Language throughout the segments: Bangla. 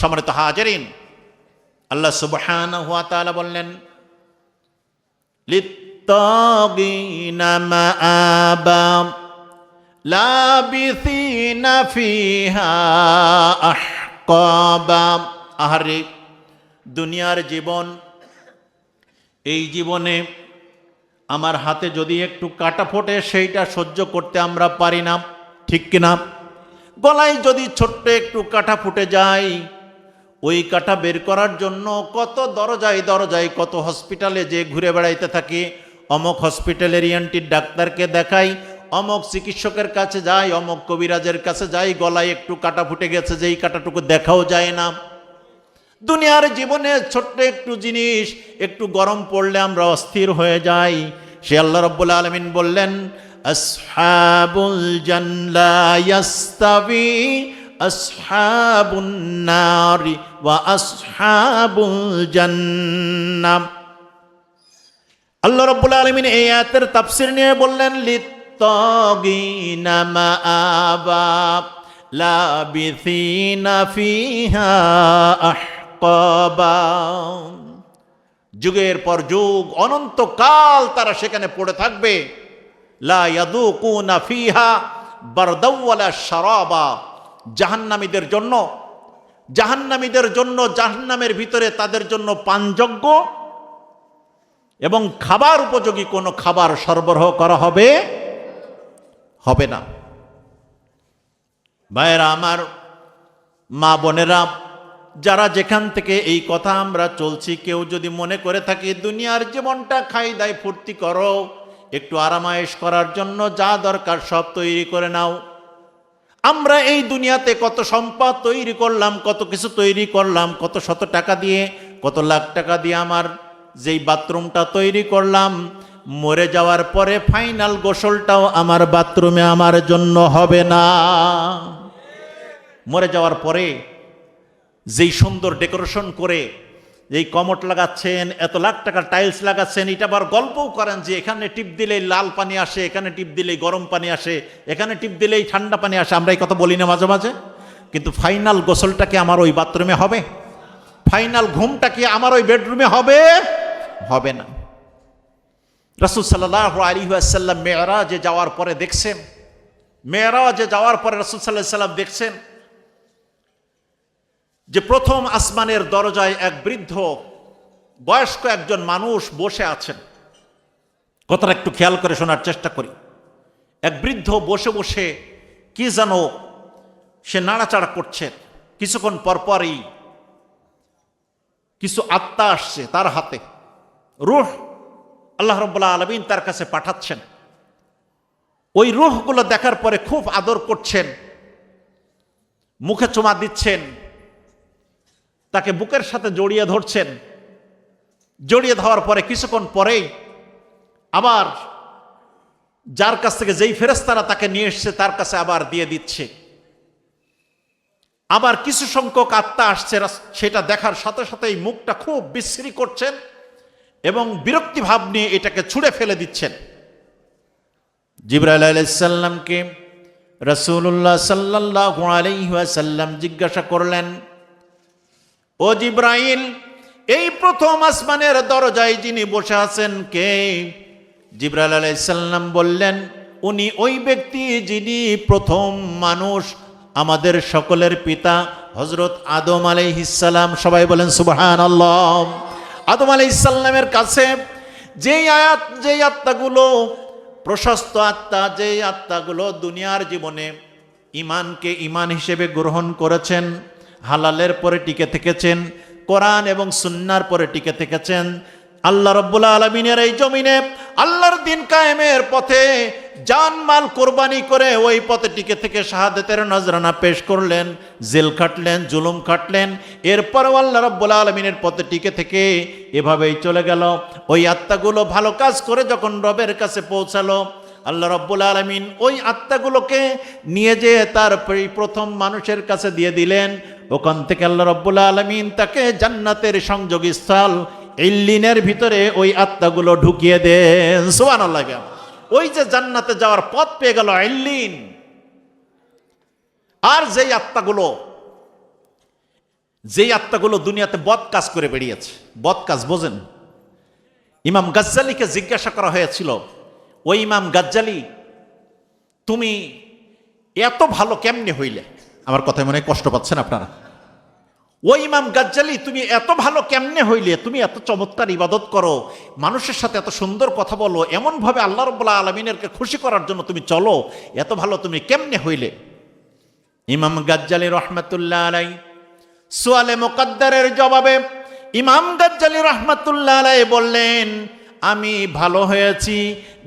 সম্মানিত হাজারিন, আল্লাহ সুবহান হুয়া তাআলা বললেন, লিত্তাগিনা মাআবা লাবিথিনা ফিহা আহকাবা। আহারে, দুনিয়ার জীবন, এই জীবনে আমার হাতে যদি একটু কাটা ফোটে, সেইটা সহ্য করতে আমরা পারি না, ঠিক কিনা? গলায় যদি ছোট্ট একটু কাটা ফুটে যায় ওই কাটা বের করার জন্য কত দরজায় দরজায়, কত হসপিটালে যে ঘুরে বেড়াইতে থাকি, অমক হসপিটালের ইএনটির ডাক্তারকে দেখাই, অমক চিকিৎসকের কাছে যাই, অমক কবিরাজের কাছে যাই, গলায় একটু কাটা ফুটে গেছে, যেই কাটাটুকু দেখাও যায় না। দুনিয়ার জীবনে ছোট্ট একটু জিনিস, একটু গরম পড়লে আমরা অস্থির হয়ে যাই। সে আল্লাহ রব্বুল আলমিন বললেন, আসহাবুল জান্লা ইয়াস্তাবি আসহাবুন নারি ওয়া আসহাবুল জান্নাম আল্লাহ রব্বুল আলমিন এই আয়াতের তাফসির নিয়ে বললেন, লিত্তাগিনা মাআবা লাবিথিনা ফিহা আহকাবা। যুগের পর যুগ, অনন্তকাল তারা সেখানে পড়ে থাকবে। লা ইয়াদুকুনা ফিহা বারদাওয়ালা শারাবা। জাহান্নামীদের জন্য জাহান্নামীদের জন্য জাহান্নামের ভিতরে তাদের জন্য পানযোগ্য এবং খাবার উপযোগী কোনো খাবার সরবরাহ করা হবে হবে না। ভাইয়েরা, আমার মা বোনেরা, যারা যেখান থেকে এই কথা আমরা চলছি, কেউ যদি মনে করে থাকি, দুনিয়ার জীবনটা খাই দায় ফুর্তি করো, একটু আরামায়েশ করার জন্য যা দরকার সব তৈরি করে নাও। আমরা এই দুনিয়াতে কত সম্পদ তৈরি করলাম, কত কিছু তৈরি করলাম, কত শত টাকা দিয়ে, কত লাখ টাকা দিয়ে আমার যেই বাথরুমটা তৈরি করলাম, মরে যাওয়ার পরে ফাইনাল গোসলটাও আমার বাথরুমে আমার জন্য হবে না। মরে যাওয়ার পরে যেই সুন্দর ডেকোরেশন করে যেই কমট লাগাচ্ছেন, এত লাখ টাকার টাইলস লাগাচ্ছেন, এটা আবার গল্পও করেন যে এখানে টিপ দিলেই লাল পানি আসে, এখানে টিপ দিলেই গরম পানি আসে, এখানে টিপ দিলেই ঠান্ডা পানি আসে। আমরা এই কথা বলি না মাঝে মাঝে, কিন্তু ফাইনাল গোসলটা কি আমার ওই বাথরুমে হবে? ফাইনাল ঘুমটা কি আমার ওই বেডরুমে হবে? হবে না। রসুল সাল্লাহ আলী আসাল্লাম মেয়রাজে যাওয়ার পরে দেখছেন মেয়েরা যে যাওয়ার পরে রসুল সাল্লাহ সাল্লাম দেখছেন যে প্রথম আসমানের দরজায় এক বৃদ্ধ, বয়স্ক একজন মানুষ বসে আছেন। কথাটা একটু খেয়াল করে শোনার চেষ্টা করি। এক বৃদ্ধ বসে বসে কি যেন সে নাড়াচাড়া করছে। কিছুক্ষণ পরপরই কিছু আত্মা আসছে তার হাতে। রুহ আল্লাহ রব্বুল্লাহ আলমিন তার কাছে পাঠাচ্ছেন। ওই রুহগুলো দেখার পরে খুব আদর করছেন। মুখে চুমা দিচ্ছেন। তাকে বুকের সাথে জড়িয়ে ধরছেন। জড়িয়ে ধরার পরে কিছুক্ষণ পরেই আবার যার কাছ থেকে যেই ফেরেস্তারা তাকে নিয়ে এসছে, তার কাছে আবার দিয়ে দিচ্ছে। আবার কিছু সংখ্যক আত্মা আসছে সেটা দেখার সাথে সাথেই মুখটা খুব বিশ্রী করছেন এবং বিরক্তি ভাব নিয়ে এটাকে ছুঁড়ে ফেলে দিচ্ছেন। জিব্রাইল আলাইসাল্লামকে রসুল্লাহ সাল্লাহ আলাইসাল্লাম জিজ্ঞাসা করলেন ও জিব্রাইল, এই প্রথম আসমানের দরজায় যিনি বসে আছেন কে? জিব্রাইল আলাইসাল্লাম বললেন, উনি ওই ব্যক্তি যিনি প্রথম মানুষ, আমাদের সকলের পিতা হজরত আদম আলাইহিসাল্লাম সবাই বলেন সুবহান আল্লাহ আদম আলাইসাল্লামের কাছে যেই আয়াত, যেই আত্মাগুলো, প্রশস্ত আত্মা, যেই আত্মাগুলো দুনিয়ার জীবনে ইমানকে ইমান হিসেবে গ্রহণ করেছেন হালালের পরে টিকে থেকেছেন, কোরআন এবং সুন্নার পরে টিকে থেকেছেন। আল্লাহ রব্বুল্লা আলমিনের এই জমিনে আল্লাহর দিন কায়েমের পথে জানমাল কোরবানি করে ওই পথে টিকে থেকে শাহাদতের নজরানা পেশ করলেন, জেল খাটলেন, জুলুম খাটলেন। এরপরও আল্লাহ রব্বুল্লা আলমিনের পথে টিকে থেকে এভাবেই চলে গেল। ওই আত্মাগুলো ভালো কাজ করে যখন রবের কাছে পৌঁছালো, আল্লাহ রব্বুল আলমিন ওই আত্মাগুলোকে নিয়ে যেয়ে তার প্রথম মানুষের কাছে দিয়ে দিলেন ওখান থেকে আল্লাহ রব্বুল আলমিন তাকে জান্নাতের সংযোগ স্থল ইল্লিনের ভিতরে ওই আত্মাগুলো ঢুকিয়ে দেন। সোয়ান আল্লাহ ওই যে জান্নাতে যাওয়ার পথ পেয়ে গেল ইল্লিন। আর যেই আত্মাগুলো যেই আত্মাগুলো দুনিয়াতে বদ কাজ করে বেরিয়েছে বদ কাজ বোঝেন। ইমাম গাজ্জালিকে জিজ্ঞাসা করা হয়েছিল, ওই ইমাম গাজ্জালি, তুমি এত ভালো কেমনে হইলে? আমার কথায় মনে কষ্ট পাচ্ছেন আপনারা। ও ইমাম গাজ্জালি, তুমি এত ভালো কেমনে হইলে? তুমি এত চমৎকার ইবাদত করো, মানুষের সাথে এত সুন্দর কথা বলো, এমনভাবে আল্লাহ রব্লা আলমিনেরকে খুশি করার জন্য তুমি চলো, এত ভালো তুমি কেমনে হইলে? ইমাম গাজ্জালি রহমতুল্লাহ আলাই, সোয়ালে মোকাদ্দারের জবাবে ইমাম গাজ্জালি রহমতুল্লাহ আলাই বললেন, আমি ভালো হয়েছি,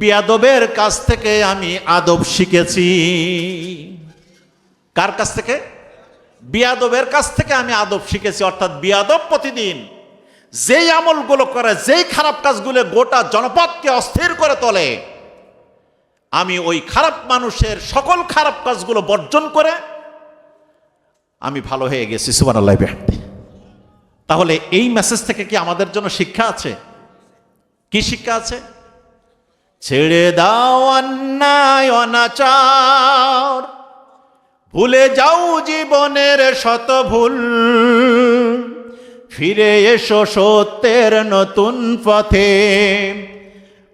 বিয়াদবের কাছ থেকে আমি আদব শিখেছি। কার কাছ থেকে? বিয়াদবের কাছ থেকে আমি আদব শিখেছি, অর্থাৎ বিয়াদব প্রতিদিন যেই আমলগুলো করে, যেই খারাপ কাজগুলো গোটা জনপদকে অস্থির করে তোলে, আমি ওই খারাপ মানুষের সকল খারাপ কাজগুলো বর্জন করে আমি ভালো হয়ে গেছি সুবান আল্লাহ তাহলে এই মেসেজ থেকে কি আমাদের জন্য শিক্ষা আছে? কি শিক্ষা আছে? ছেড়ে দাও অন্যায়, অনাচার। ভুলে যাও জীবনের শত ভুল। ফিরে এসো সত্যের নতুন পথে।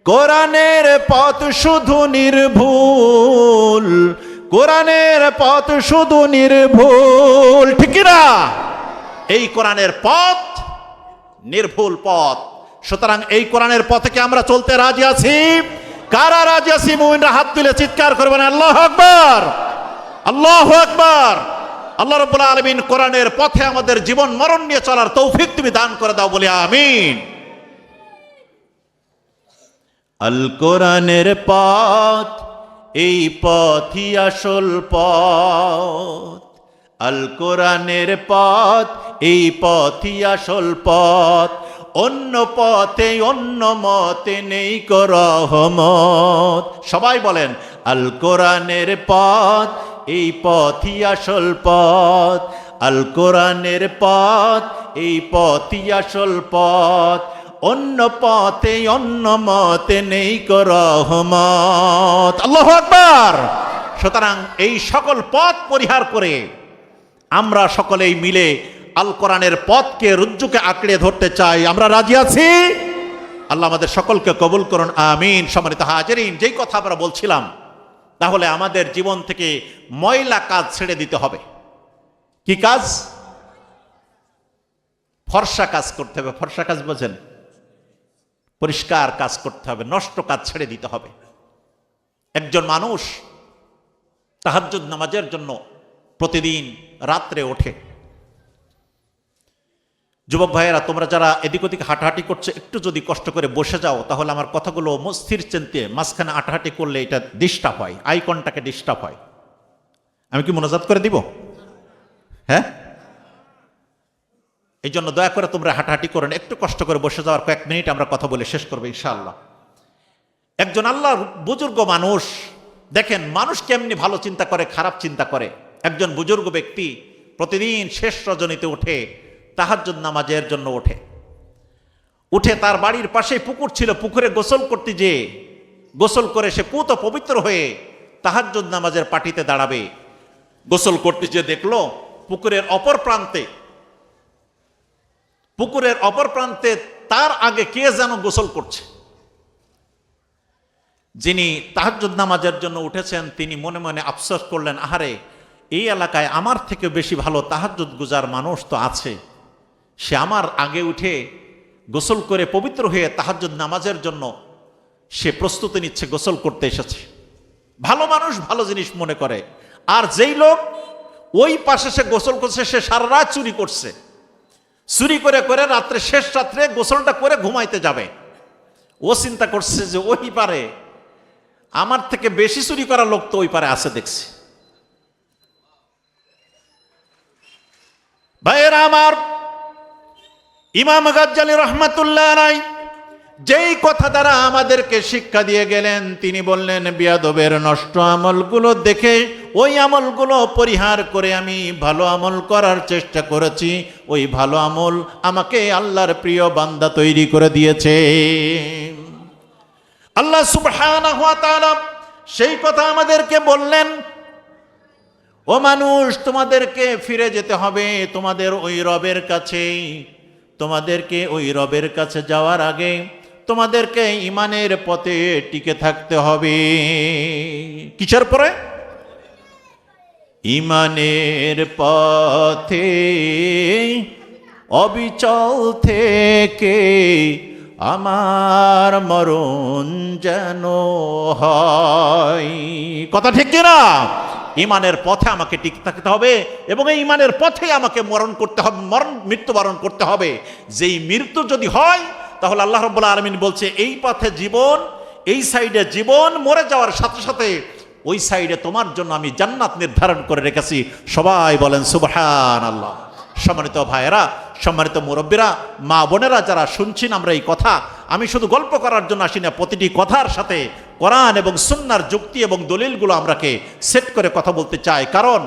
কোরআনের পথ শুধু নির্ভুল। কোরআনের পথ শুধু নির্ভুল। ঠিক না এই কোরআনের পথ নির্ভুল পথ। সুতরাং এই কোরআনের পথে আমরা চলতে রাজি আছি? কারা রাজি আছি? মুমিনরা হাত তুলে চিৎকার করবেন, আল্লাহ আকবার। আল্লাহ আকবার। আল্লাহ রব্বুল আলমিন কোরআনের পথে আমাদের জীবন মরণ নিয়ে চলার তৌফিক তুমি দান করে দাও বলে আমিন। আল কোরআনের পথ, এই পথই আসল পথ। আল কোরআনের পথ, এই পথই আসল পথ। অন্য পথে অন্য মতে নেই করহমত সবাই বলেন, আল কোরআনের পথ এই পথই আসল পথ, আল কোরআনের পথ, এই পথই আসল পথ। অন্য পথে, অন্য মতে নেই করহমত আল্লাহ আকবার! সুতরাং এই সকল পথ পরিহার করে আমরা সকলেই মিলে আল কোরআনের পথকে, রুজ্জুকে আঁকড়ে ধরতে চাই। আমরা রাজি আছি? আল্লাহ আমাদের সকলকে কবুল করুন, আমিন। সম্মানিত হাজারিন, যেই কথা আমরা বলছিলাম তাহলে আমাদের জীবন থেকে ময়লা কাজ ছেড়ে দিতে হবে। কি কাজ? ফর্সা কাজ করতে হবে। ফর্সা কাজ বোঝেন। পরিষ্কার কাজ করতে হবে, নষ্ট কাজ ছেড়ে দিতে হবে। একজন মানুষ তাহাজ্জুদ নামাজের জন্য প্রতিদিন রাত্রে ওঠে। যুবক ভাইয়েরা, তোমরা যারা এদিক ওদিক হাঁটাহাঁটি করছে, একটু যদি কষ্ট করে বসে যাও, তাহলে আমার কথাগুলো মস্থির চিনতে মাঝখানে হাঁটাহাঁটি করলে এটা ডিস্টার্ব হয়, আইকনটাকে ডিস্টার্ব হয়। আমি কি মনোজাত করে দিব? হ্যাঁ? এই জন্য দয়া করে তোমরা হাঁটাহাঁটি করেন একটু কষ্ট করে বসে যাওয়ার কয়েক মিনিট আমরা কথা বলে শেষ করব ইনশাআল্লাহ। একজন আল্লাহর বুজুর্গ মানুষ, দেখেন, মানুষ কেমনি ভালো চিন্তা করে, খারাপ চিন্তা করে। একজন বুজুর্গ ব্যক্তি প্রতিদিন শেষ রজনীতে উঠে তাহাজ্জুদ নামাজের জন্য ওঠে। উঠে তার বাড়ির পাশে পুকুর ছিল, পুকুরে গোসল করতে যে গোসল করে সে পুত পবিত্র হয়ে তাহাজ্জুদ নামাজের পাটিতে দাঁড়াবে। গোসল করতে যে দেখল, পুকুরের অপর প্রান্তে, পুকুরের অপর প্রান্তে তার আগে কে যেন গোসল করছে। যিনি তাহাজ্জুদ নামাজের জন্য উঠেছেন, তিনি মনে মনে আফসোস করলেন, আহারে, এই এলাকায় আমার থেকে বেশি ভালো তাহাজ্জুদ গুজার মানুষ তো আছে। সে আমার আগে উঠে গোসল করে পবিত্র হয়ে তাহাজ্জুদ নামাজের জন্য সে প্রস্তুতি নিচ্ছে, গোসল করতে এসেছে। ভালো মানুষ ভালো জিনিস মনে করে। আর যেই লোক ওই পাশে সে গোসল করছে, সে সারা রাত চুরি করছে। চুরি করে করে রাত্রে, শেষ রাত্রে গোসলটা করে ঘুমাইতে যাবে। ও চিন্তা করছে যে ওই পারে আমার থেকে বেশি চুরি করা লোক তো ওই পারে আছে দেখছি। ভাইয়েরা আমার ইমাম গাজ্জালি রহমাতুল্লাহ রায় যেই কথা দ্বারা আমাদেরকে শিক্ষা দিয়ে গেলেন, তিনি বললেন, বিয়াদবের নষ্ট আমলগুলো দেখে ওই আমলগুলো পরিহার করে আমি ভালো আমল করার চেষ্টা করেছি। ওই ভালো আমল আমাকে আল্লাহর প্রিয় বান্দা তৈরি করে দিয়েছে। আল্লাহ সুবহানাহু ওয়া তাআলা সেই কথা আমাদেরকে বললেন, ও মানুষ, তোমাদেরকে ফিরে যেতে হবে তোমাদের ওই রবের কাছে তোমাদেরকে ওই রবের কাছে যাওয়ার আগে তোমাদেরকে ইমানের পথে টিকে থাকতে হবে। কিসের পরে? ইমানের পথে অবিচল থেকে আমার মরণ যেন হয়। কথা ঠিক কিনা? ইমানের পথে আমাকে টিকে থাকতে হবে এবং এই ইমানের পথে আমাকে মরণ করতে হবে, মরণ, মৃত্যুবরণ করতে হবে। যেই মৃত্যু যদি হয়, তাহলে আল্লাহ রব্বুল্লাহ আলমিন বলছে, এই পথে জীবন, এই সাইডে জীবন, মরে যাওয়ার সাথে সাথে ওই সাইডে তোমার জন্য আমি জান্নাত নির্ধারণ করে রেখেছি। সবাই বলেন সুবহান আল্লাহ সম্মানিত ভাইয়েরা, সম্মানিত মুরব্বীরা, মা বোনেরা যারা শুনছেন আমরা এই কথা, আমি শুধু গল্প করার জন্য আসি না, প্রতিটি কথার সাথে কোরআন এবং সুন্নার যুক্তি এবং দলিলগুলো আমরাকে সেট করে কথা বলতে চাই। কারণ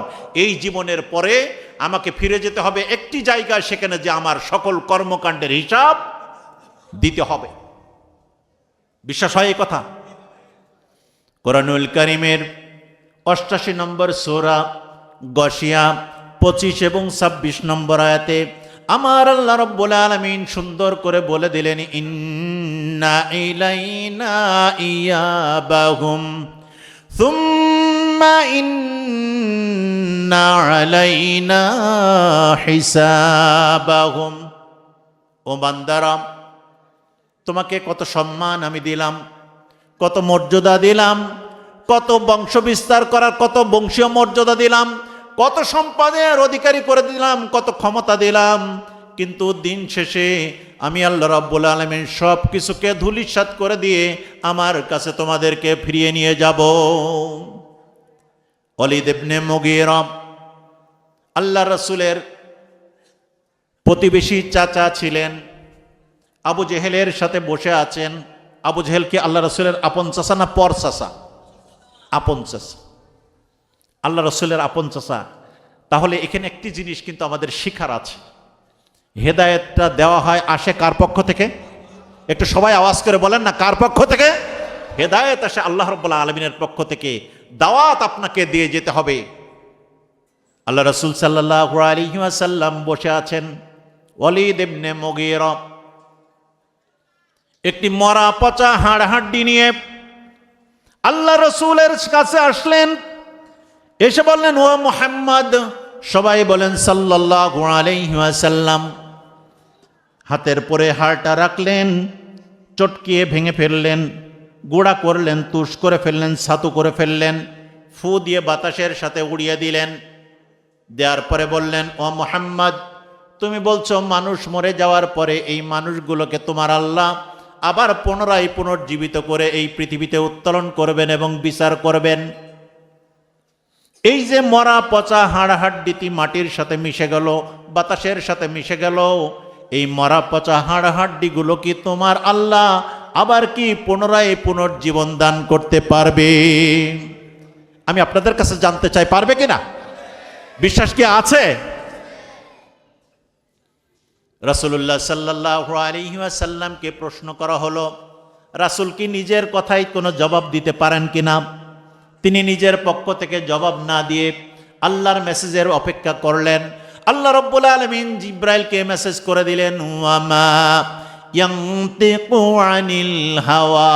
এই জীবনের পরে আমাকে ফিরে যেতে হবে একটি জায়গায়, সেখানে যে আমার সকল কর্মকাণ্ডের হিসাব দিতে হবে। বিশ্বাস হয় এই কথা? কোরআনুল করিমের অষ্টাশি নম্বর সোরা গসিয়া পঁচিশ এবং ছাব্বিশ নম্বর আয়াতে, আমার আল্লাহ রব্বুল আলমিন সুন্দর করে বলে দিলেন, ইন্না ইলাইনা ইয়াবাহুম সুম্মা ইন্না আলাইনা হিসাবাহুম ও বান্দারাম, তোমাকে কত সম্মান আমি দিলাম, কত মর্যাদা দিলাম, কত বংশ বিস্তার করার কত বংশীয় মর্যাদা দিলাম, কত সম্পদের অধিকারী করে দিলাম, কত ক্ষমতা দিলাম কিন্তু দিন শেষে আমি আল্লাহ রাব্বুল আলমিন সব কিছুকে ধুলিসাত করে দিয়ে আমার কাছে তোমাদেরকে ফিরিয়ে নিয়ে যাব। অলিদেবনে মগিরম আল্লাহ রসুলের প্রতিবেশী চাচা ছিলেন, আবু জেহেলের সাথে বসে আছেন। আবু জেহেলকে আল্লাহ রসুলের আপন চাষা না পর চাষা আপন চাষা আল্লাহ রসুলের আপন চাষা তাহলে এখানে একটি জিনিস কিন্তু আমাদের শিখার আছে। হেদায়েতটা দেওয়া হয় আসে কার পক্ষ থেকে? একটু সবাই আওয়াজ করে বলেন না, কার পক্ষ থেকে? হেদায়েত আসে আল্লাহ রব্বুল্লাহ আলমিনের পক্ষ থেকে। দাওয়াত আপনাকে দিয়ে যেতে হবে। আল্লাহ রসুল সাল্লাহ আলিহাসাল্লাম বসে আছেন, ওয়ালিদ ইবনে মগিরা। একটি মরা পচা হাড় হাড্ডি নিয়ে আল্লাহ রসুলের কাছে আসলেন, এসে বললেন, ও মোহাম্মদ, সবাই বলেন সাল্লাহ আলাইসাল্লাম হাতের পরে হাড়টা রাখলেন, চটকিয়ে ভেঙে ফেললেন, গোড়া করলেন, তুষ করে ফেললেন, ছাতু করে ফেললেন, ফু দিয়ে বাতাসের সাথে উড়িয়ে দিলেন। দেওয়ার পরে বললেন, ও মোহাম্মদ, তুমি বলছো মানুষ মরে যাওয়ার পরে এই মানুষগুলোকে তোমার আল্লাহ আবার পুনরায় পুনর্জীবিত করে এই পৃথিবীতে উত্তোলন করবেন এবং বিচার করবেন। এই যে মরা পচা হাড় হাড্ডিটি মাটির সাথে মিশে গেল, বাতাসের সাথে মিশে গেল এই মরা পচা হাড় হাড্ডিগুলো কি তোমার আল্লাহ আবার কি পুনরায় পুনর্জীবন দান করতে পারবে? আমি আপনাদের কাছে জানতে চাই, পারবে কিনা? বিশ্বাস কি আছে? রাসুল্লাহ সাল্লাহ আলিহাসাল্লামকে প্রশ্ন করা হলো, রাসুল কি নিজের কথাই কোনো জবাব দিতে পারেন কিনা? তিনি নিজের পক্ষ থেকে জবাব না দিয়ে আল্লাহর মেসেজের অপেক্ষা করলেন। আল্লাহ রব্বুল আলমিন জিব্রাইলকে মেসেজ করে দিলেন হাওয়া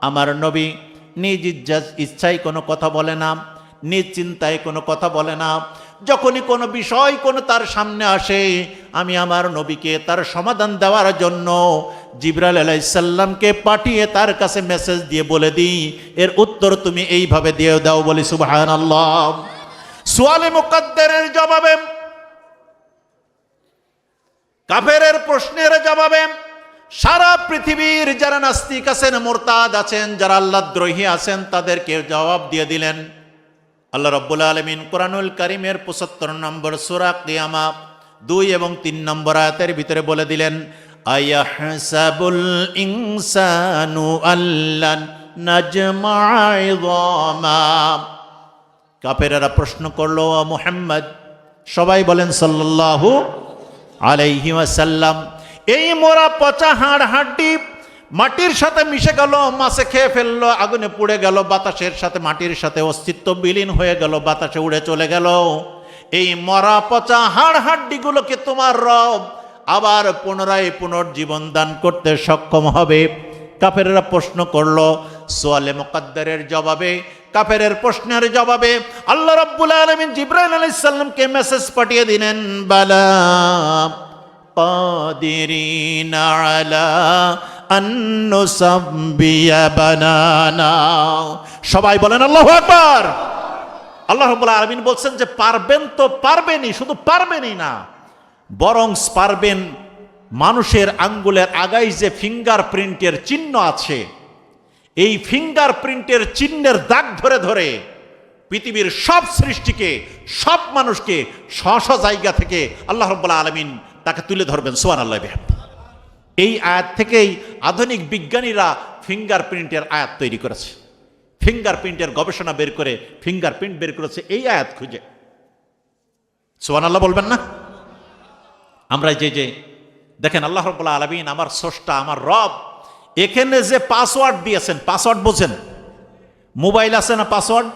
আমার নবী নিজ ইচ্ছায় কোনো কথা বলে না, নিজ চিন্তায় কোনো কথা বলে না যখনই কোনো বিষয় কোনো তার সামনে আসে, আমি আমার নবীকে তার সমাধান দেওয়ার জন্য জিবরাল আলাইসাল্লামকে পাঠিয়ে তার কাছে মেসেজ দিয়ে বলে দিই। এর উত্তর তুমি এইভাবে দিয়ে দাও বলি সুবাহান আল্লাহ সোয়ালে মুকদ্দারের জবাবে, কাফেরের প্রশ্নের জবাবে, সারা পৃথিবীর যারা নাস্তিক আছেন, মোরতাদ আছেন, যারা আল্লাহ দ্রোহী আছেন, তাদেরকে জবাব দিয়ে দিলেন। আল্লাহ রব্বুল আলমিন কোরআনুল করিমের পঁচাত্তর নম্বর সুরা কিয়ামা দুই এবং তিন নম্বর আয়াতের ভিতরে বলে দিলেন, আয়াহসাবুল ইনসানু আল্লান কাপেরারা প্রশ্ন করল মুহাম্মদ, সবাই বলেন সাল্লাল্লাহু আলাইহি ওয়াসাল্লাম, এই মোরা পচা হাড় হাড্ডি মাটির সাথে মিশে গেল মাছে খেয়ে ফেললো আগুনে পুড়ে গেল বাতাসের সাথে মাটির সাথে অস্তিত্ব বিলীন হয়ে গেল বাতাসে উড়ে চলে গেল এই মরা পচা হাড় হাড্ডিগুলোকে তোমার রব আবার পুনরায় পুনর্জীবন দান করতে সক্ষম হবে কাফেরেরা প্রশ্ন করলো সোয়ালে মোকাদ্দারের জবাবে কাফেরের প্রশ্নের জবাবে আল্লাহ রাব্বুল আলামিন জিব্রাইল আলাইহিস সালামকে মেসেজ পাঠিয়ে দিলেন বালা قادرين على أن نسبي বানানা সবাই বলেন আল্লাহু আকবার। আল্লাহ রাব্বুল আলামিন বলছেন যে পারবেন তো পারবেনই, শুধু পারবেনই না। বরং পারবেন মানুষের আঙ্গুলের আগায় যে ফিঙ্গার প্রিন্টের চিহ্ন আছে। এই ফিঙ্গার প্রিন্টের চিহ্নের দাগ ধরে ধরে পৃথিবীর সব সৃষ্টিকে, সব মানুষকে স্ব জায়গা থেকে আল্লাহ রব্বুল্লাহ আলমিন তাকে তুলে ধরবেন। সোয়ান আল্লাহ। এই আয়াত থেকেই আধুনিক বিজ্ঞানীরা ফিঙ্গার প্রিন্টের আয়াত তৈরি করেছে। ফিঙ্গার প্রিন্টের গবেষণা বের করে ফিঙ্গার প্রিন্ট বের করেছে এই আয়াত খুঁজে। সোয়ান আল্লাহ বলবেন না? আমরা যে যে দেখেন আল্লাহ রব্বুল্লাহ আলমিন আমার স্রষ্টা, আমার রব, এখানে যে পাসওয়ার্ড দিয়েছেন পাসওয়ার্ড বোঝেন? মোবাইল আছে না পাসওয়ার্ড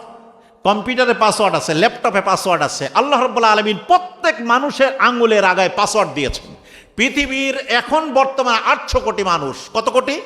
কম্পিউটারে পাসওয়ার্ড আছে, ল্যাপটপে পাসওয়ার্ড আছে। আল্লাহ রব্বুল্লাহ আলমিন প্রত্যেক মানুষের আঙ্গুলের আগায় পাসওয়ার্ড দিয়েছেন। পৃথিবীর এখন বর্তমানে আটশো কোটি মানুষ। কত কোটি?